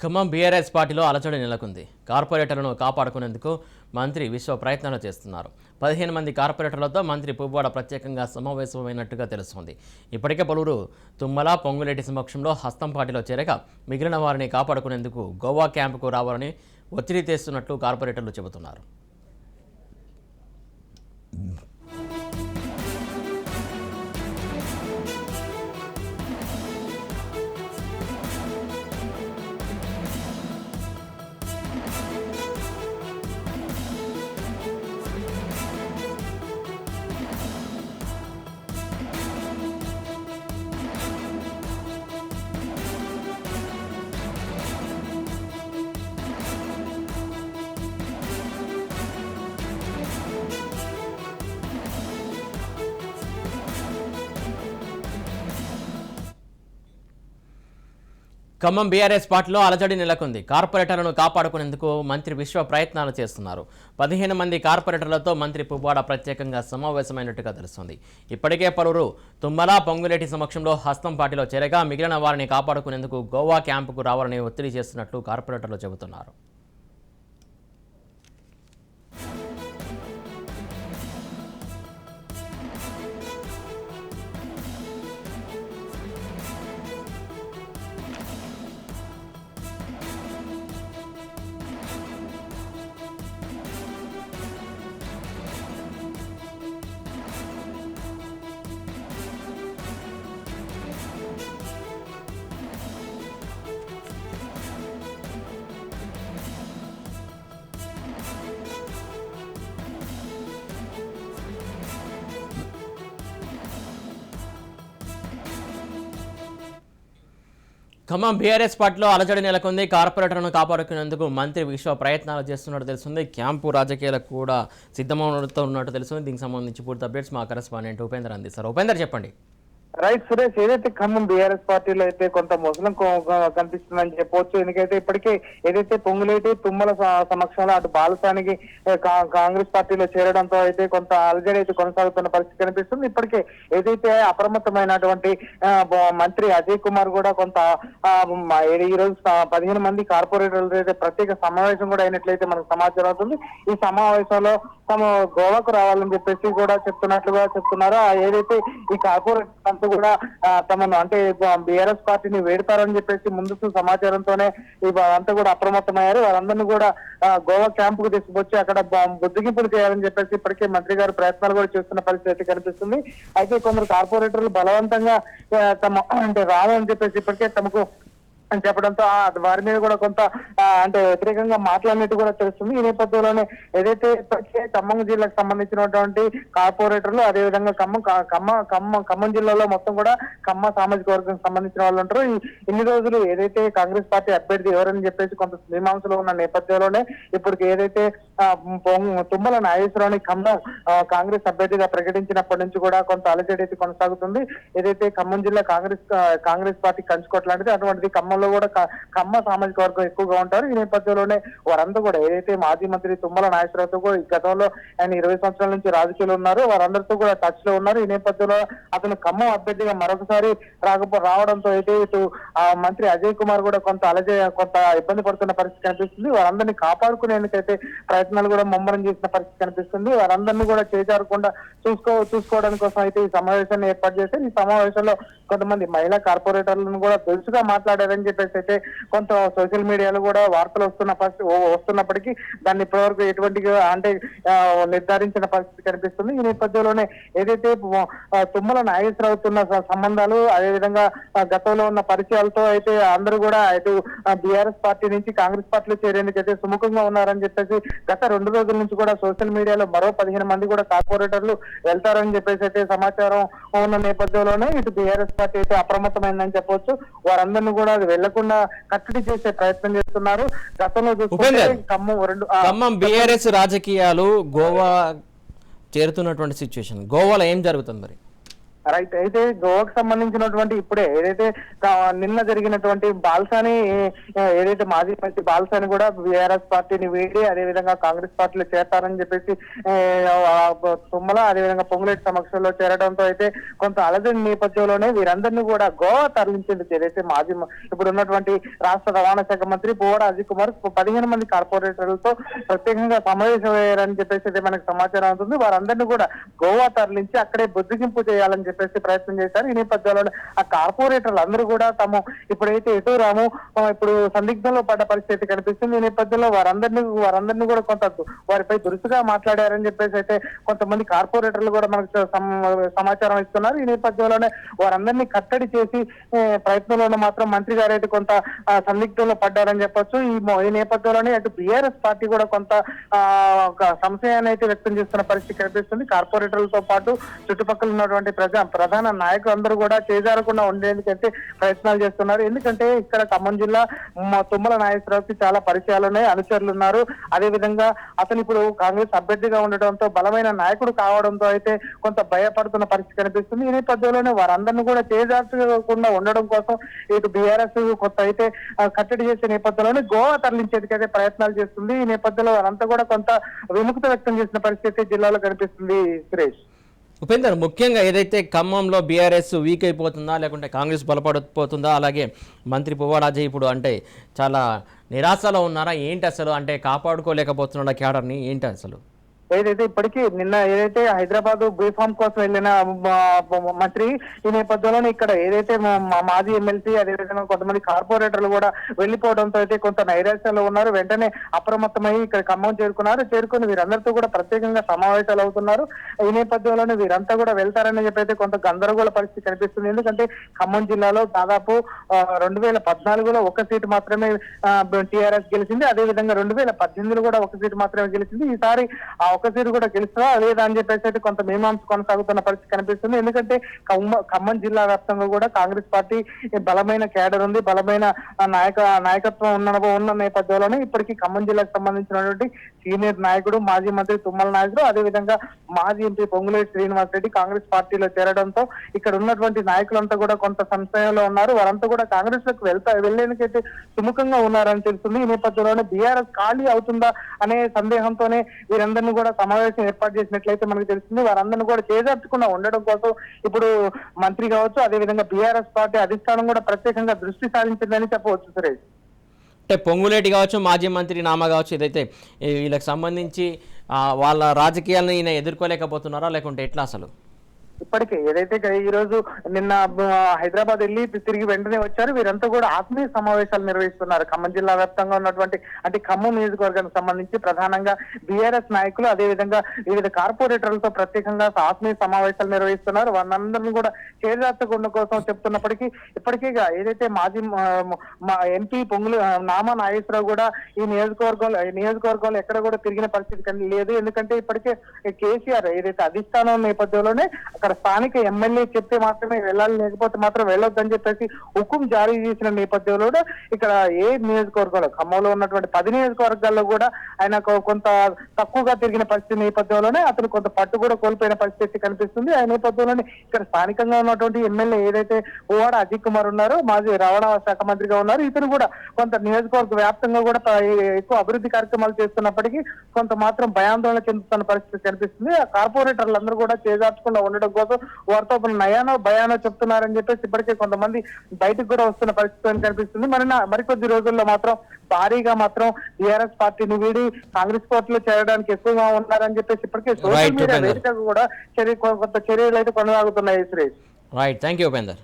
Khammam BRS పార్టీలో అలచడి నెలకొంది. కార్పొరేటర్లను కాపాడుకునేందుకు మంత్రి విశ్వ ప్రయత్నాలు చేస్తున్నారు. పదిహేను మంది కార్పొరేటర్లతో మంత్రి పువ్వాడ ప్రత్యేకంగా సమావేశమైనట్టుగా తెలుస్తోంది. ఇప్పటికే పలువురు తుమ్మల పొంగులేటి సమక్షంలో హస్తం పార్టీలో చేరక మిగిలిన వారిని కాపాడుకునేందుకు గోవా క్యాంపుకు రావాలని ఒత్తిడి తెస్తున్నట్లు కార్పొరేటర్లు చెబుతున్నారు. ఖమ్మం బీఆర్ఎస్ పార్టీలో అలజడి నెలకొంది. కార్పొరేటర్లను కాపాడుకునేందుకు మంత్రి విశ్వ ప్రయత్నాలు చేస్తున్నారు. పదిహేను మంది కార్పొరేటర్లతో మంత్రి పువ్వాడ ప్రత్యేకంగా సమావేశమైనట్టుగా తెలుస్తుంది. ఇప్పటికే పలువురు తుమ్మల పొంగులేటి సమక్షంలో హస్తం పార్టీలో చేరగా మిగిలిన వారిని కాపాడుకునేందుకు గోవా క్యాంపుకు రావాలని ఒత్తిడి చేస్తున్నట్లు కార్పొరేటర్లు చెబుతున్నారు. ఖమ్మం బీఆర్ఎస్ పార్టీలో అలజడి నెలకొంది. కార్పొరేటర్ను కాపాడుకునేందుకు మంత్రి విశ్వ ప్రయత్నాలు చేస్తున్నట్టు తెలుస్తుంది. క్యాంపు రాజకీయాలకు కూడా సిద్ధమవుతూ ఉన్నట్టు తెలుస్తుంది. దీనికి సంబంధించి పూర్తి అప్డేట్స్ మా కరెస్పాండెంట్ ఉపేందర్ అందిస్తారు. ఉపేందర్ చెప్పండి. రైట్ సురేష్ ఏదైతే ఖమ్మం బీఆర్ఎస్ పార్టీలో అయితే కొంత ముసలం కనిపిస్తుందని చెప్పవచ్చు ఎందుకైతే ఇప్పటికే ఏదైతే పొంగులేటి తుమ్మల సమక్షంలో అటు బాలసానికి కాంగ్రెస్ పార్టీలో చేరడంతో అయితే కొంత అలజడి అయితే కొనసాగుతున్న పరిస్థితి కనిపిస్తుంది. ఇప్పటికే ఏదైతే అప్రమత్తమైనటువంటి మంత్రి అజయ్ కుమార్ కూడా కొంత ఈ రోజు పదిహేను మంది కార్పొరేటర్లతో అయితే ప్రత్యేక సమావేశం కూడా అయినట్లయితే మనకు సమాచారం అవుతుంది. ఈ సమావేశంలో తమ గోవాకు రావాలని చెప్పేసి కూడా చెప్తున్నట్లుగా చెప్తున్నారు. ఏదైతే ఈ కార్పొరేట్ అంతా కూడా తమను అంటే బీఆర్ఎస్ పార్టీని వేడతారని చెప్పేసి ముందు సమాచారంతోనే అంతా కూడా అప్రమత్తమయ్యారు. వారందరినీ కూడా గోవా క్యాంప్కు తీసుకొచ్చి అక్కడ బుద్ధిగింపులు చేయాలని చెప్పేసి ఇప్పటికే మంత్రి గారు ప్రయత్నాలు కూడా చేస్తున్న పరిస్థితి కనిపిస్తుంది. అయితే కొందరు కార్పొరేటర్లు బలవంతంగా తమ అంటే రావాలని చెప్పేసి ఇప్పటికే తమకు అని చెప్పడంతో ఆ వారి మీద కూడా కొంత అంటే వ్యతిరేకంగా మాట్లాడినట్టు కూడా తెలుస్తుంది. ఈ నేపథ్యంలోనే ఏదైతే ఇప్పటికే ఖమ్మం జిల్లాకు సంబంధించినటువంటి కార్పొరేటర్లు అదే విధంగా ఖమ్మం ఖమ్మ ఖమ్మం ఖమ్మం జిల్లాలో మొత్తం కూడా ఖమ్మ సామాజిక వర్గం సంబంధించిన వాళ్ళు ఉంటారు. ఈ ఇన్ని రోజులు ఏదైతే కాంగ్రెస్ పార్టీ అభ్యర్థి ఎవరని చెప్పేసి కొంత మీమాంసలో ఉన్న నేపథ్యంలోనే ఇప్పుడు ఏదైతే తుమ్మల నాగేశ్వరరావుని ఖమ్మం కాంగ్రెస్ అభ్యర్థిగా ప్రకటించినప్పటి నుంచి కూడా కొంత అలజడి అయితే కొనసాగుతుంది. ఏదైతే ఖమ్మం జిల్లా కాంగ్రెస్ కాంగ్రెస్ పార్టీ కంచుకోవట్లాంటిది లాంటిది అటువంటిది వర్గంలో కూడా కమ్మ ఖమ్మ సామాజిక వర్గం ఎక్కువగా ఉంటారు. ఈ నేపథ్యంలోనే వారందరూ కూడా ఏదైతే మాజీ మంత్రి తుమ్మల నాగేశ్వరరావుతో కూడా ఈ గతంలో ఆయన ఇరవై సంవత్సరాల నుంచి రాజకీయాలు ఉన్నారు వారందరితో కూడా టచ్లో ఉన్నారు. ఈ నేపథ్యంలో అతను ఖమ్మం అభ్యర్థిగా మరొకసారి రాకపో రావడంతో అయితే ఇటు మంత్రి అజయ్ కుమార్ కూడా కొంత అలజ కొంత ఇబ్బంది పడుతున్న పరిస్థితి కనిపిస్తుంది. వారందరినీ కాపాడుకునేందుకైతే ప్రయత్నాలు కూడా ముమ్మరం చేసిన పరిస్థితి కనిపిస్తుంది. వారందరినీ కూడా చేజారకుండా చూసుకో చూసుకోవడానికి కోసం అయితే ఈ సమావేశాన్ని ఏర్పాటు చేశారు. ఈ సమావేశంలో కొంతమంది మహిళా కార్పొరేటర్లను కూడా తెలుసుగా మాట్లాడారని చెప్పేసి అయితే కొంత సోషల్ మీడియాలో కూడా వార్తలు వస్తున్న పరిస్థితి వస్తున్నప్పటికీ దాన్ని ఇప్పటివరకు ఎటువంటి అంటే నిర్ధారించిన పరిస్థితి కనిపిస్తుంది. ఈ నేపథ్యంలోనే ఏదైతే తుమ్మల నాగేశ్వరవుతున్న సంబంధాలు అదేవిధంగా గతంలో ఉన్న పరిచయాలతో అయితే అందరూ కూడా అటు బీఆర్ఎస్ పార్టీ నుంచి కాంగ్రెస్ పార్టీలో చేరేందుకు అయితే సుముఖంగా ఉన్నారని చెప్పేసి గత రెండు రోజుల నుంచి కూడా సోషల్ మీడియాలో మరో పదిహేను మంది కూడా కార్పొరేటర్లు వెళ్తారని చెప్పేసి అయితే సమాచారం ఉన్న నేపథ్యంలోనే ఇటు బీఆర్ఎస్ పార్టీ అయితే అప్రమత్తమైందని చెప్పొచ్చు. వారందరినీ కూడా వెళ్ళకుండా కట్టడి చేసే ప్రయత్నం చేస్తున్నారు గతంలో చూసుకుంటే. ఖమ్మం రెండు ఖమ్మం బీఆర్ఎస్ రాజకీయాలు గోవా చేరుతున్నటువంటి సిచ్యువేషన్ గోవాలో ఏం జరుగుతుంది మరి రైట్ అయితే గోవాకు సంబంధించినటువంటి ఇప్పుడే ఏదైతే నిన్న జరిగినటువంటి బాల్సాని ఏదైతే మాజీ మంత్రి బాల్సాని కూడా బీఆర్ఎస్ పార్టీని వీడి అదే విధంగా కాంగ్రెస్ పార్టీలో చేరతారని చెప్పేసి తుమ్మల అదే విధంగా పొంగులేటి సమక్షంలో చేరడంతో అయితే కొంత అలజడి నేపథ్యంలోనే వీరందరినీ కూడా గోవా తరలించింది ఏదైతే మాజీ ఇప్పుడు ఉన్నటువంటి రాష్ట్ర రవాణా శాఖ మంత్రి పువ్వాడ అజిత్ కుమార్ పదిహేను మంది కార్పొరేటర్లతో ప్రత్యేకంగా సమావేశమయ్యారని చెప్పేసి అయితే మనకు సమాచారం అవుతుంది. వారందరినీ కూడా గోవా తరలించి అక్కడే బుద్ధిగింపు చేయాలని చెప్పి చెప్పేసి ప్రయత్నం చేశారు. ఈ నేపథ్యంలో ఆ కార్పొరేటర్లు అందరూ కూడా తాము ఇప్పుడైతే ఎటు రాము ఇప్పుడు సందిగ్ధంలో పడ్డ పరిస్థితి కనిపిస్తుంది. ఈ నేపథ్యంలో వారందరినీ వారందరినీ కూడా కొంత వారిపై దురుసుగా మాట్లాడారని చెప్పేసి అయితే కొంతమంది కార్పొరేటర్లు కూడా మనకు సమాచారం ఇస్తున్నారు. ఈ నేపథ్యంలోనే వారందరినీ కట్టడి చేసి ప్రయత్నంలోనే మాత్రం మంత్రి గారు అయితే కొంత సందిగ్ధంలో పడ్డారని చెప్పొచ్చు. ఈ ఈ నేపథ్యంలోనే అటు బీఆర్ఎస్ పార్టీ కూడా కొంత ఆ, ఒక సంశయాన్ని అయితే వ్యక్తం చేస్తున్న పరిస్థితి కనిపిస్తుంది. కార్పొరేటర్లతో పాటు చుట్టుపక్కల ఉన్నటువంటి ప్రజా ప్రధాన నాయకులు అందరూ కూడా చేజారకుండా ఉండేందుకంటే ప్రయత్నాలు చేస్తున్నారు. ఎందుకంటే ఇక్కడ ఖమ్మం జిల్లా మా తుమ్మల నాయకురావుకి చాలా పరిచయాలు ఉన్నాయి అనుచరులు ఉన్నారు. అదే విధంగా అతను ఇప్పుడు కాంగ్రెస్ అభ్యర్థిగా ఉండడంతో బలమైన నాయకుడు కావడంతో అయితే కొంత భయపడుతున్న పరిస్థితి కనిపిస్తుంది. ఈ నేపథ్యంలోనే వారందరినీ కూడా చేజార్చకుండా ఉండడం కోసం ఇటు బీఆర్ఎస్ కొత్త అయితే కట్టడి చేసే నేపథ్యంలోనే గోవా తరలించేందుకైతే ప్రయత్నాలు చేస్తుంది. ఈ నేపథ్యంలో వారంతా కూడా కొంత విముక్త వ్యక్తం చేసిన పరిస్థితి జిల్లాలో కనిపిస్తుంది సురేష్. ఉపేందర్ ముఖ్యంగా ఏదైతే ఖమ్మంలో బీఆర్ఎస్ వీక్ అయిపోతుందా లేకుంటే కాంగ్రెస్ బలపడిపోతుందా అలాగే మంత్రి పువ్వాడాజీ ఇప్పుడు అంటే చాలా నిరాశలో ఉన్నారా? ఏంటి అసలు? అంటే కాపాడుకోలేకపోతున్నాడా క్యాడర్ని ఏంటి అసలు? ఏదైతే ఇప్పటికీ నిన్న ఏదైతే హైదరాబాద్ బీఫామ్ కోసం వెళ్ళిన మంత్రి ఈ నేపథ్యంలోనే ఇక్కడ ఏదైతే మా- మాజీ ఎమ్మెల్సీ అదేవిధంగా కొంతమంది కార్పొరేటర్లు కూడా వెళ్ళిపోవడంతో అయితే కొంత నైరాశ్యంలో ఉన్నారు. వెంటనే అప్రమత్తమై ఇక్కడ ఖమ్మం చేరుకున్నారు. చేరుకుని వీరందరితో కూడా ప్రత్యేకంగా సమావేశాలు అవుతున్నారు. ఈ నేపథ్యంలోనే వీరంతా కూడా వెళ్తారని చెప్పి అయితే కొంత గందరగోళ పరిస్థితి కనిపిస్తుంది. ఎందుకంటే ఖమ్మం జిల్లాలో దాదాపు రెండు వేల పద్నాలుగులో ఒక సీటు మాత్రమే టిఆర్ఎస్ గెలిచింది. అదే విధంగా రెండు వేల పద్దెనిమిదిలో కూడా ఒక సీటు మాత్రమే గెలిచింది. ఈసారి ఆ ఒక సీటు కూడా గెలుస్తుందా? లేదా అని చెప్పేసి అయితే కొంత మీమాంస కొనసాగుతున్న పరిస్థితి కనిపిస్తుంది. ఎందుకంటే ఖమ్మ- ఖమ్మం జిల్లా వ్యాప్తంగా కూడా కాంగ్రెస్ పార్టీ బలమైన కేడర్ ఉంది. బలమైన నాయక నాయకత్వం ఉన్న ఉన్న నేపథ్యంలోనే ఇప్పటికీ ఖమ్మం జిల్లాకు సంబంధించినటువంటి సీనియర్ నాయకుడు మాజీ మంత్రి తుమ్మల నాయకుడు అదే విధంగా మాజీ ఎంపీ పొంగులేటి శ్రీనివాస్ రెడ్డి కాంగ్రెస్ పార్టీలో చేరడంతో ఇక్కడ ఉన్నటువంటి నాయకులంతా కూడా కొంత సంశయంలో ఉన్నారు. వారంతా కూడా కాంగ్రెస్లోకి వెళ్తా వెళ్ళేందుకైతే సుముఖంగా ఉన్నారని తెలుస్తుంది. ఈ నేపథ్యంలోనే బీఆర్ఎస్ ఖాళీ అవుతుందా అనే సందేహంతోనే వీరందరినీ కూడా సమావేశం ఏర్పాటు చేసినట్లయితే మనకు తెలిసింది వారందరినీ కూడా చేజార్చకుండా ఉండడం కోసం ఇప్పుడు మంత్రి కావచ్చు అదే విధంగా బీఆర్ఎస్ పార్టీ అధిష్టానం కూడా ప్రత్యేకంగా దృష్టి సారించిందని చెప్పవచ్చు సురేష్. అంటే పొంగులేటి కావచ్చు మాజీ మంత్రి నామా కావచ్చు ఏదైతే వీళ్ళకి సంబంధించి వాళ్ళ రాజకీయాలను ఈయన ఎదుర్కోలేకపోతున్నారా లేకుంటే ఎట్లా అసలు? ఇప్పటికే ఏదైతే గ- ఈ రోజు నిన్న హైదరాబాద్ వెళ్ళి తిరిగి వెంటనే వచ్చారు. వీరంతా కూడా ఆత్మీయ సమావేశాలు నిర్వహిస్తున్నారు. ఖమ్మం జిల్లా వ్యాప్తంగా ఉన్నటువంటి అంటే ఖమ్మం నియోజకవర్గానికి సంబంధించి ప్రధానంగా బీఆర్ఎస్ నాయకులు అదే విధంగా వివిధ కార్పొరేటర్లతో ప్రత్యేకంగా ఆత్మీయ సమావేశాలు నిర్వహిస్తున్నారు. వారందరినీ కూడా చేజార్చకుండా కోసం చెప్తున్నప్పటికీ ఇప్పటికీ ఏదైతే మాజీ ఎంపీ పొంగులు నామా నాగేశ్వరరావు కూడా ఈ నియోజకవర్గంలో నియోజకవర్గంలో ఎక్కడ కూడా తిరిగిన పరిస్థితి లేదు. ఎందుకంటే ఇప్పటికే కేసీఆర్ ఏదైతే అధిష్టానం నేపథ్యంలోనే అక్కడ స్థానిక ఎమ్మెల్యే చెప్తే మాత్రమే వెళ్ళాలి లేకపోతే మాత్రం వెళ్ళొద్దని చెప్పేసి హుకుం జారీ చేసిన నేపథ్యంలో ఇక్కడ ఏ నియోజకవర్గంలో ఖమ్మంలో ఉన్నటువంటి పది నియోజకవర్గాల్లో కూడా ఆయన కొంత తక్కువగా తిరిగిన పరిస్థితి నేపథ్యంలోనే అతను కొంత పట్టు కూడా కోల్పోయిన పరిస్థితి కనిపిస్తుంది. ఆ నేపథ్యంలోనే ఇక్కడ స్థానికంగా ఉన్నటువంటి ఎమ్మెల్యే ఏదైతే ఓవాడ అజిత్ కుమార్ ఉన్నారో మాజీ రవాణా శాఖ మంత్రిగా ఉన్నారు. ఇతను కూడా కొంత నియోజకవర్గ వ్యాప్తంగా కూడా ఎక్కువ అభివృద్ధి కార్యక్రమాలు చేస్తున్నప్పటికీ కొంత మాత్రం భయాందోళన చెందుతున్న పరిస్థితి కనిపిస్తుంది. ఆ కార్పొరేటర్లందరూ కూడా చేజార్చకుండా ఉండడం కోసం వారితో నయానో భయానో చెప్తున్నారని చెప్పేసి ఇప్పటికే కొంతమంది బయటకు కూడా వస్తున్న పరిస్థితి కనిపిస్తుంది. మరి మరికొద్ది రోజుల్లో మాత్రం భారీగా మాత్రం టిఆర్ఎస్ పార్టీని వీడి కాంగ్రెస్ పార్టీలో చేరడానికి ఎక్కువగా ఉన్నారని చెప్పేసి ఇప్పటికే సోషల్ మీడియా. వేదికగా కూడా చర్య కొంత చర్యలు అయితే కొనసాగుతున్నాయి Suresh. Right thank you Upender.